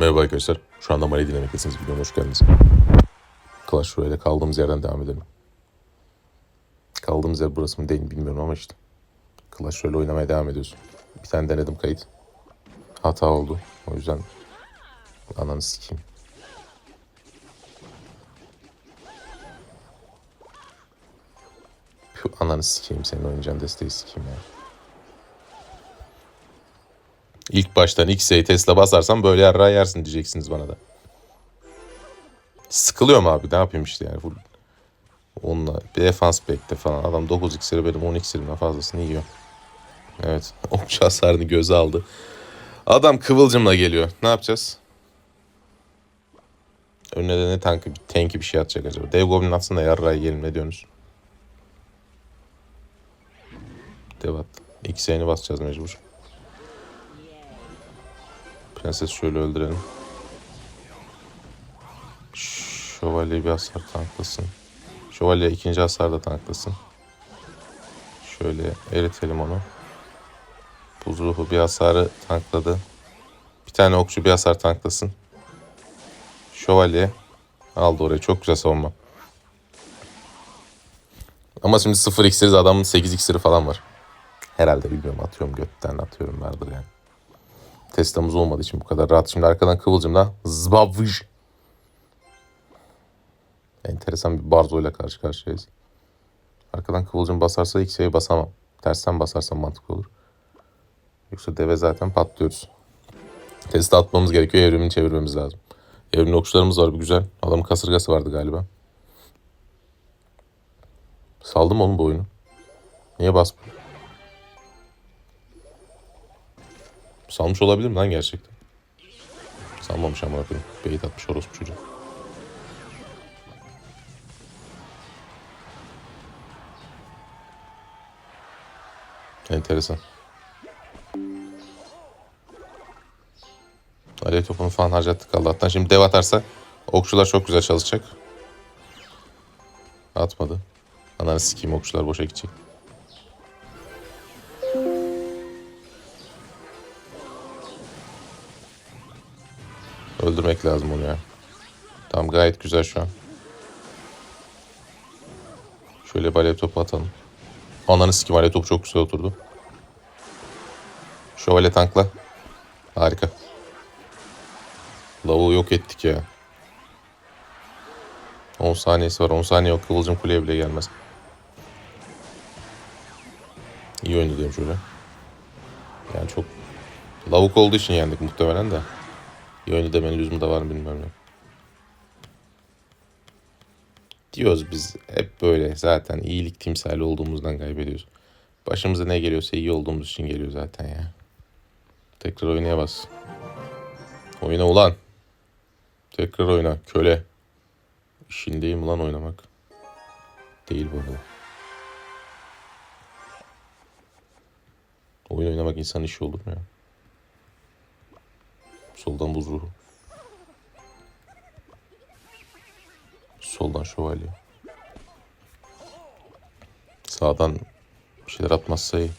Merhaba arkadaşlar. Şu anda Mali dinlemektesiniz. Videoma hoş geldiniz. Clash Royale'de kaldığımız yerden devam edelim. Kaldığımız yer burası mı değil mi bilmiyorum ama işte. Clash Royale oynamaya devam ediyoruz. Bir tane denedim kayıt. Hata oldu. O yüzden ananı sikeyim. Ananı sikeyim senin oynayacağın desteği sikeyim ya. İlk baştan X'e Tesla basarsam böyle yarrağı yersin diyeceksiniz bana da. Sıkılıyorum abi ne yapayım işte yani. Full. Onunla bir defans bekle falan. Adam 9 iksiri benim 10 iksirimden fazlasını yiyor. Evet. Okçu hasarını göze aldı. Adam kıvılcımla geliyor. Ne yapacağız? Önüne de ne tankı, tanki bir şey atacak acaba? Dev Goblin atsın da yarrağı yiyelim ne diyorsunuz? Dev at. X'e basacağız mecbur. Prenses şöyle öldürelim. Şövalye bir hasar tanklasın. Şövalye ikinci hasar da tanklasın. Şöyle eritelim onu. Buz ruhu bir hasarı tankladı. Bir tane okçu bir hasar tanklasın. Şövalye aldı oraya. Çok güzel savunma. Ama şimdi 0 iksiriz adamın 8 iksiri falan var. Herhalde bilmiyorum atıyorum götten atıyorum vardır yani. Tesla'mız olmadığı için bu kadar rahat. Şimdi arkadan kıvılcımla zbavış. Enteresan bir barzo ile karşı karşıyayız. Arkadan kıvılcım basarsa X'e basamam. Tersten basarsam mantıklı olur. Yoksa deve zaten patlıyoruz. Testi atmamız gerekiyor. Evrimini çevirmemiz lazım. Evrimli okçularımız var bir güzel. Adamın kasırgası vardı galiba. Saldım oğlum bu oyunu. Niye bas? Salmış olabilir mi lan gerçekten? Salmamış ama koyayım. Beyit atmış orospu çocuğu. Enteresan. Alev topunu falan harcattık Allah'tan. Şimdi dev atarsa okçular çok güzel çalışacak. Atmadı. Ananı sikeyim okçular boşa gidecek. Öldürmek lazım onu ya. Tamam gayet güzel şu an. Şöyle bir topu atalım. Ananı sikim alev topu çok güzel oturdu. Şövalye tankla. Harika. Lavuğu yok ettik ya. 10 saniyesi var. 10 saniye o kıvılcım kuleye bile gelmez. İyi oynadı diyorum şöyle. Yani çok lavuk olduğu için yendik muhtemelen de. İyi oynadı demenin lüzumu da var mı bilmiyorum. Diyoruz biz hep böyle zaten iyilik timsali olduğumuzdan kaybediyoruz. Başımıza ne geliyorsa iyi olduğumuz için geliyor zaten ya. Tekrar oynaya bas. Oyna ulan. Tekrar oyna köle. İşin değil mi lan oynamak? Değil bu arada. Oyun oynamak insan işi olur mu ya? Soldan buz ruhu. Soldan şövalye. Sağdan bir şeyler atmazsa iyi.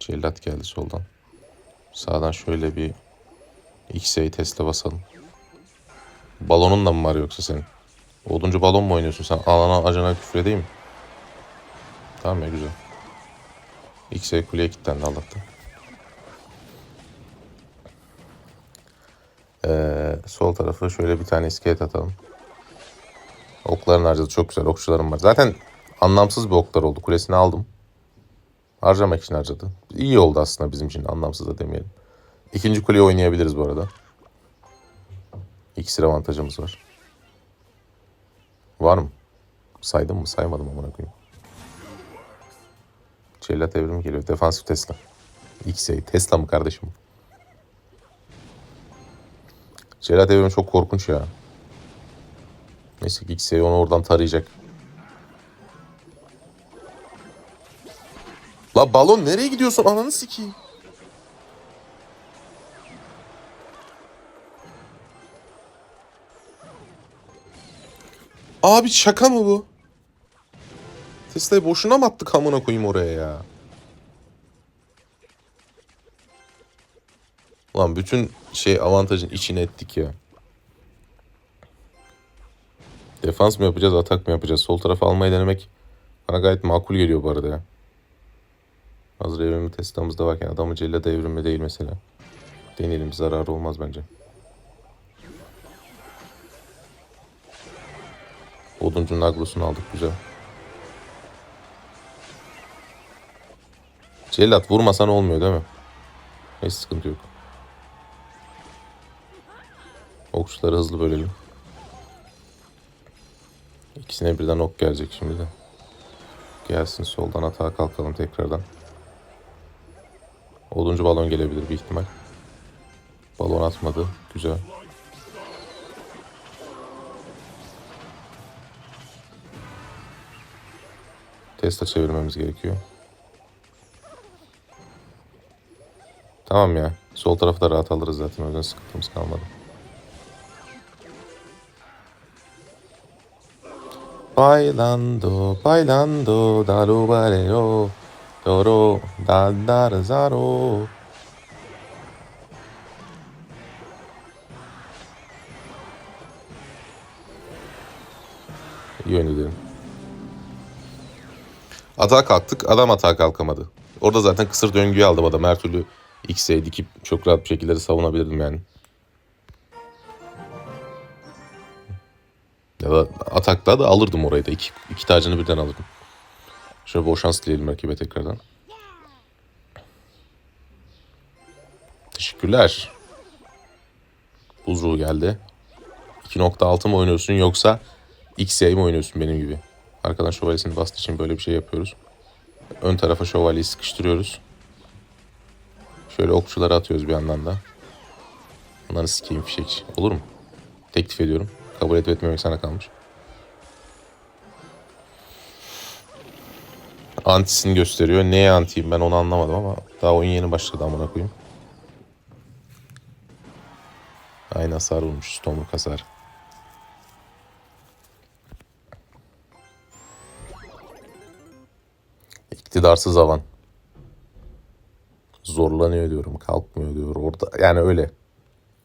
Cellat geldi soldan. Sağdan şöyle bir X'e Tesla basalım. Balonun da mı var yoksa senin? Oduncu balon mu oynuyorsun sen? Alana acına küfür edeyim mi? Tamam ya güzel. X'e kuleye kilitlendi Allah'tan. Ee, sol tarafı şöyle bir tane iskelet atalım. Okların harcadı çok güzel okçularım var. Zaten anlamsız bir oklar oldu. Kulesini aldım. Harcamak için harcadı. İyi oldu aslında bizim için anlamsız da demeyelim. İkinci kuleyi oynayabiliriz bu arada. İksir avantajımız var. Var mı? Saydım mı? Saymadım amına koyayım. Cellat evrim geliyor. Defansif Tesla. X'e Tesla mı kardeşim? Cellat evrim çok korkunç ya. Neyse ki X'e onu oradan tarayacak. La balon nereye gidiyorsun? Ananı sikeyim. Abi şaka mı bu? Tesla'yı boşuna mı attık amına koyayım oraya ya? Lan bütün şey avantajın içine ettik ya. Defans mı yapacağız, atak mı yapacağız? Sol tarafı almayı denemek bana gayet makul geliyor bu arada ya. Hazır evrimli testamızda varken adamı cella devrilme değil mesela. Deneyelim zararı olmaz bence. Oduncunun agrosunu aldık güzel. Cellat vurmasan olmuyor değil mi? Hiç sıkıntı yok. Okçuları hızlı bölelim. İkisine birden ok gelecek şimdi de. Gelsin soldan atağa kalkalım tekrardan. Oduncu balon gelebilir bir ihtimal. Balon atmadı. Güzel. Tesla çevirmemiz gerekiyor. Tamam ya. Sol tarafı da rahat alırız zaten. O sıkıntımız kalmadı. Bailando, bailando, daru barero, doro, da da zaro. Oynadım. Atağa kalktık. Adam atağa kalkamadı. Orada zaten kısır döngüyü aldım adam. Her türlü X'e dikip çok rahat bir şekilde de savunabilirdim yani. Ya da atakta da alırdım orayı da. İki, iki tacını birden alırdım. Şöyle bol şans dileyelim rakibe tekrardan. Teşekkürler. Buzruğu geldi. 2.6 mı oynuyorsun yoksa XY mi oynuyorsun benim gibi? Arkadan şövalyesini bastığı için böyle bir şey yapıyoruz. Ön tarafa şövalyeyi sıkıştırıyoruz. Şöyle okçuları atıyoruz bir yandan da. Bunları sikeyim fişek. Olur mu? Teklif ediyorum. Kabul edip etmemek sana kalmış. Antisini gösteriyor. Neye antiyim ben onu anlamadım ama daha oyun yeni başladı amına koyayım. Aynı hasar vurmuş. Tomruk hasar. İktidarsız havan. Zorlanıyor diyorum. Kalkmıyor diyor. Orada yani öyle.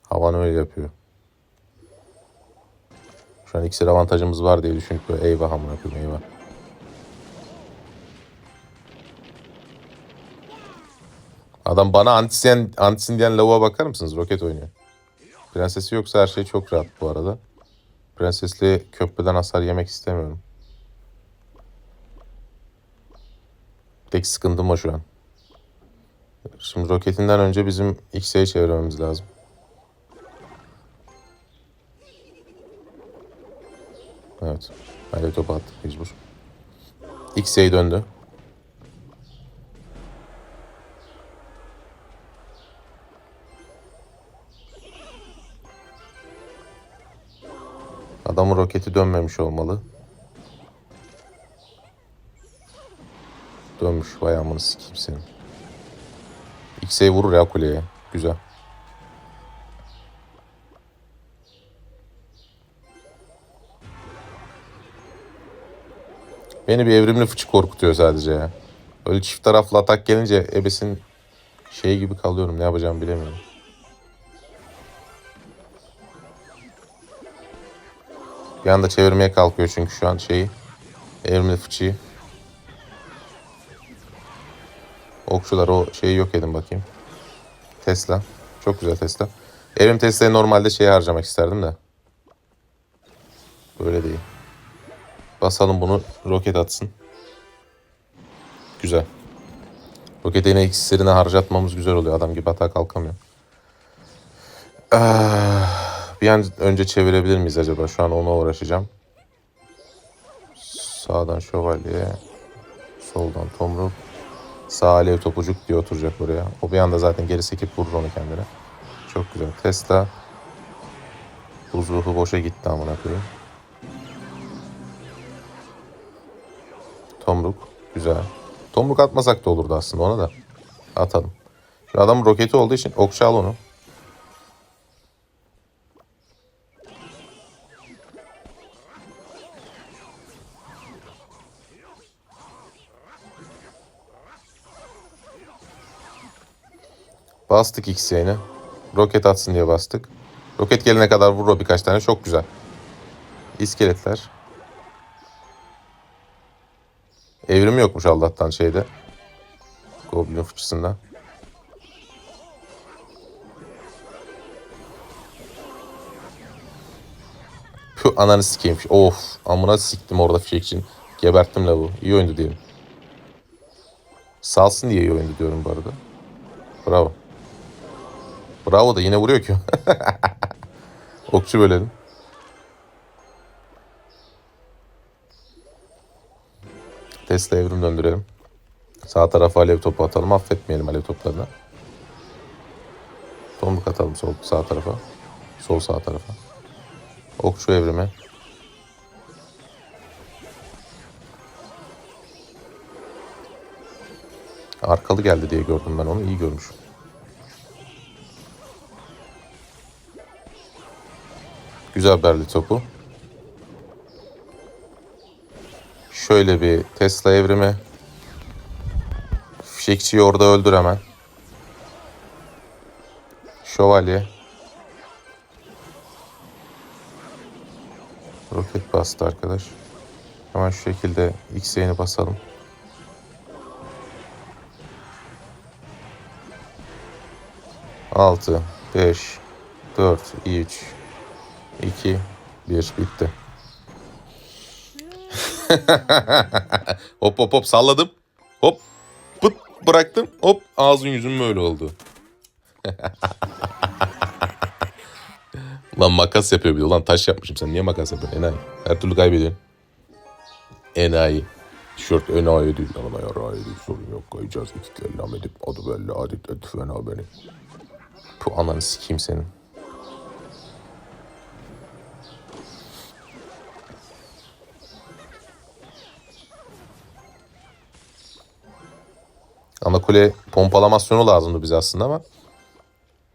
Havan öyle yapıyor. Şu an iksir avantajımız var diye düşünüp böyle eyvah amına koyayım eyvah. Adam bana antisin, antisin diyen lavuğa bakar mısınız? Roket oynuyor. Prensesi yoksa her şey çok rahat bu arada. Prensesli köprüden hasar yemek istemiyorum. Tek sıkıntım o şu an. Şimdi roketinden önce bizim X'e çevirmemiz lazım. Evet. Alev topu attık mecbur. X'e döndü. Adamın roketi dönmemiş olmalı. Dönmüş. Vay amını sikeyim senin. Vurur ya kuleye. Güzel. Beni bir evrimli fıçı korkutuyor sadece ya. Öyle çift taraflı atak gelince ebesin şey gibi kalıyorum. Ne yapacağımı bilemiyorum. Bir anda çevirmeye kalkıyor çünkü şu an şeyi. Evrimli fıçıyı. Okçular o şeyi yok edin bakayım. Tesla. Çok güzel Tesla. Evrim Tesla'yı normalde şeye harcamak isterdim de. Böyle değil. Basalım bunu roket atsın. Güzel. Rokete yine iksirini harcatmamız güzel oluyor. Adam gibi hata kalkamıyor. Ah, bir an önce çevirebilir miyiz acaba? Şu an ona uğraşacağım. Sağdan şövalye. Soldan tomruk. Sağ alev topucuk diye oturacak buraya. O bir anda zaten geri sekip vurur onu kendine. Çok güzel. Tesla. Buz ruhu boşa gitti amına koyayım. Tomruk. Güzel. Tomruk atmasak da olurdu aslında ona da. Atalım. Şu adamın roketi olduğu için okşa al onu. Bastık X'yeni. Roket atsın diye bastık. Roket gelene kadar vur birkaç tane. Çok güzel. İskeletler. Evrim yokmuş Allah'tan şeyde. Goblin fıçısında. Pü ananı sikeyim. Of amına siktim orada fişek için. Geberttim la bu. İyi oyundu diyelim. Salsın diye iyi oyundu diyorum bu arada. Bravo. Bravo da yine vuruyor ki. Okçu bölelim. Tesla evrim döndürelim. Sağ tarafa alev topu atalım. Affetmeyelim alev toplarına. Tomruk atalım sol sağ tarafa. Sol sağ tarafa. Okçu evrimi. Arkalı geldi diye gördüm ben onu. iyi görmüşüm. Güzel berli topu. Şöyle bir Tesla evrimi. Fişekçiyi orada öldür hemen. Şövalye. Roket bastı arkadaş. Hemen şu şekilde X'ini basalım. Altı, beş, dört, üç, iki, bir. Bitti. hop hop hop salladım. Hop pıt bıraktım. Hop ağzın yüzün böyle oldu. Lan makas yapıyor bir de. Ulan taş yapmışım sen niye makas yapıyorsun enayi. Her türlü kaybediyorsun. Enayi. Tişört enayi değil. Lan yarağı değil. Sorun yok. Koyacağız. İki kelam edip adı belli. Adet et fena beni. Bu ananı sikeyim senin. Ana kule pompalamasyonu lazımdı bize aslında ama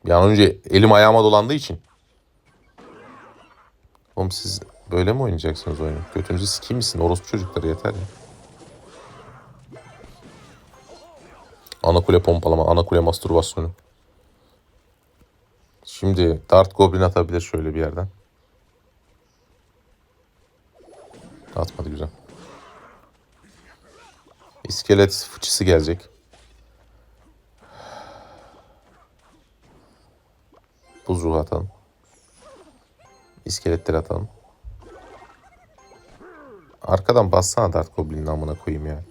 bir an önce elim ayağıma dolandığı için. Oğlum siz böyle mi oynayacaksınız oyunu? Götünüzü sikeyim misin? Orospu çocukları yeter ya. Ana kule pompalama, ana kule mastürbasyonu. Şimdi Dart Goblin atabilir şöyle bir yerden. Atmadı güzel. İskelet fıçısı gelecek. Ruhu atalım. İskeletleri atalım. Arkadan bassana Dart Goblin'in amına koyayım ya.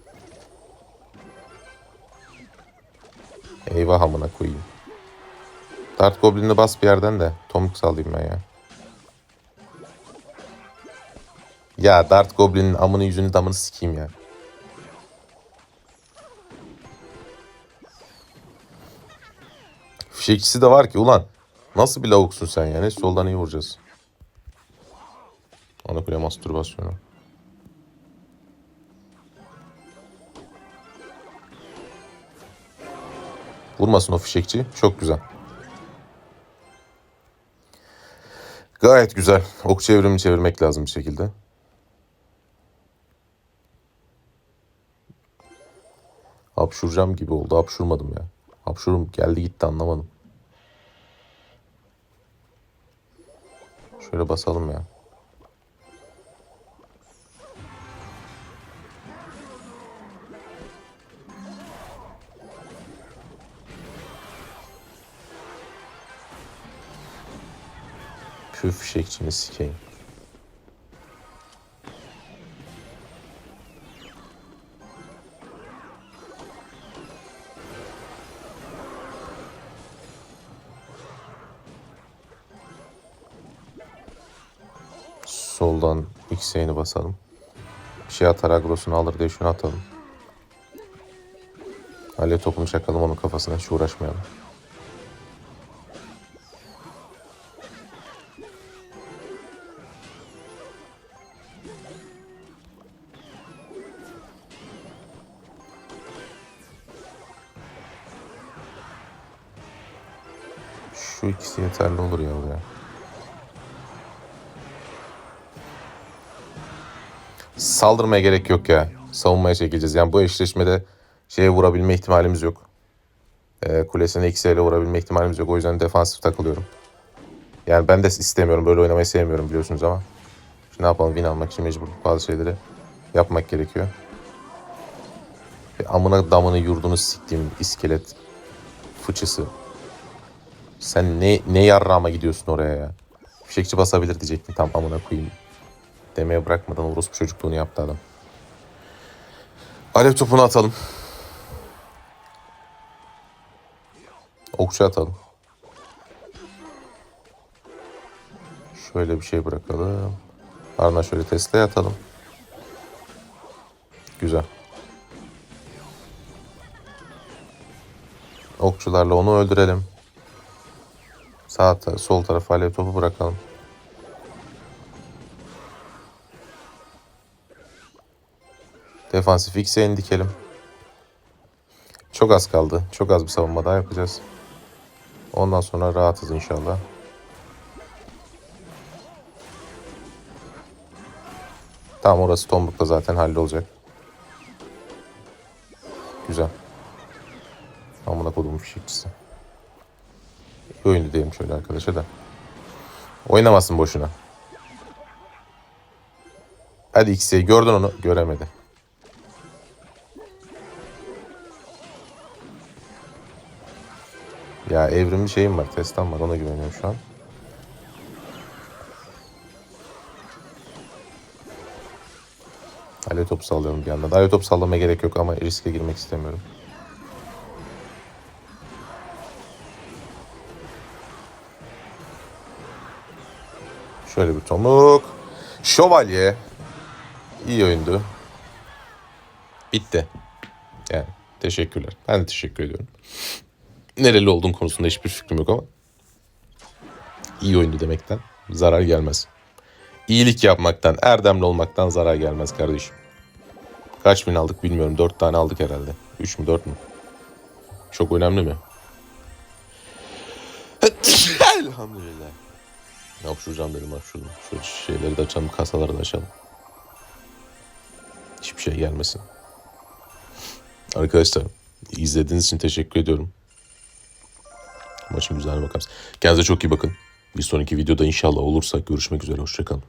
Eyvah amına koyayım. Dart Goblin'i bas bir yerden de. Tomruk sallayayım ben ya. Ya Dart Goblin'in amını yüzünü damını sikeyim ya. Fişekçisi de var ki ulan. Nasıl bir lavuksun sen ya? Ne soldan iyi vuracağız. Ana kule mastürbasyonu. Vurmasın o fişekçi. Çok güzel. Gayet güzel. Ok çevrimi çevirmek lazım bir şekilde. Hapşuracağım gibi oldu. Hapşurmadım ya. Hapşurum geldi gitti anlamadım. Şöyle basalım ya. Püf fişekçini sikeyim. Soldan X'ini basalım. Bir şey atar agrosunu alır diye şunu atalım. Hale topunu çakalım onun kafasına hiç uğraşmayalım. Şu ikisi yeterli olur ya buraya. Saldırmaya gerek yok ya. Savunmaya çekileceğiz. Yani bu eşleşmede şeye vurabilme ihtimalimiz yok. e, kulesine ile vurabilme ihtimalimiz yok. O yüzden defansif takılıyorum. Yani ben de istemiyorum. Böyle oynamayı sevmiyorum biliyorsunuz ama. Şimdi ne yapalım? Win almak için mecbur bazı şeyleri yapmak gerekiyor. E, amına damını yurdunu siktiğim iskelet fıçısı. Sen ne ne yarrağıma gidiyorsun oraya ya? Fişekçi basabilir diyecektim tam amına koyayım. Demeye bırakmadan orospu çocukluğunu yaptı adam. Alev topunu atalım. Okçu atalım. Şöyle bir şey bırakalım. Ardından şöyle Tesla'ya atalım. Güzel. Okçularla onu öldürelim. Sağ sol tarafa alev topu bırakalım. Defansif X'e in dikelim. Çok az kaldı. Çok az bir savunma daha yapacağız. Ondan sonra rahatız inşallah. Tamam orası tombukta zaten hallolacak. Güzel. Amına kodumun fişekçisi. Bir oyundu diyelim şöyle arkadaşa da. Oynamasın boşuna. Hadi X'e gördün onu. Göremedi. Ya evrimli şeyim var. Testam var. Ona güveniyorum şu an. Alev topu sallıyorum bir yandan. Alev topu sallamaya gerek yok ama riske girmek istemiyorum. Şöyle bir tomuk. Şövalye. İyi oyundu. Bitti. Yani teşekkürler. Ben de teşekkür ediyorum. Nereli olduğum konusunda hiçbir fikrim yok ama iyi oyundu demekten zarar gelmez. İyilik yapmaktan, erdemli olmaktan zarar gelmez kardeşim. Kaç bin aldık bilmiyorum. Dört tane aldık herhalde. Üç mü dört mü? Çok önemli mi? Elhamdülillah. Hapşuracağım dedim hapşurdum. Şöyle şeyleri de açalım, kasaları da açalım. Hiçbir şey gelmesin. Arkadaşlar izlediğiniz için teşekkür ediyorum. Maçın güzel bakarız. Kendinize çok iyi bakın. Bir sonraki videoda inşallah olursa görüşmek üzere. Hoşçakalın.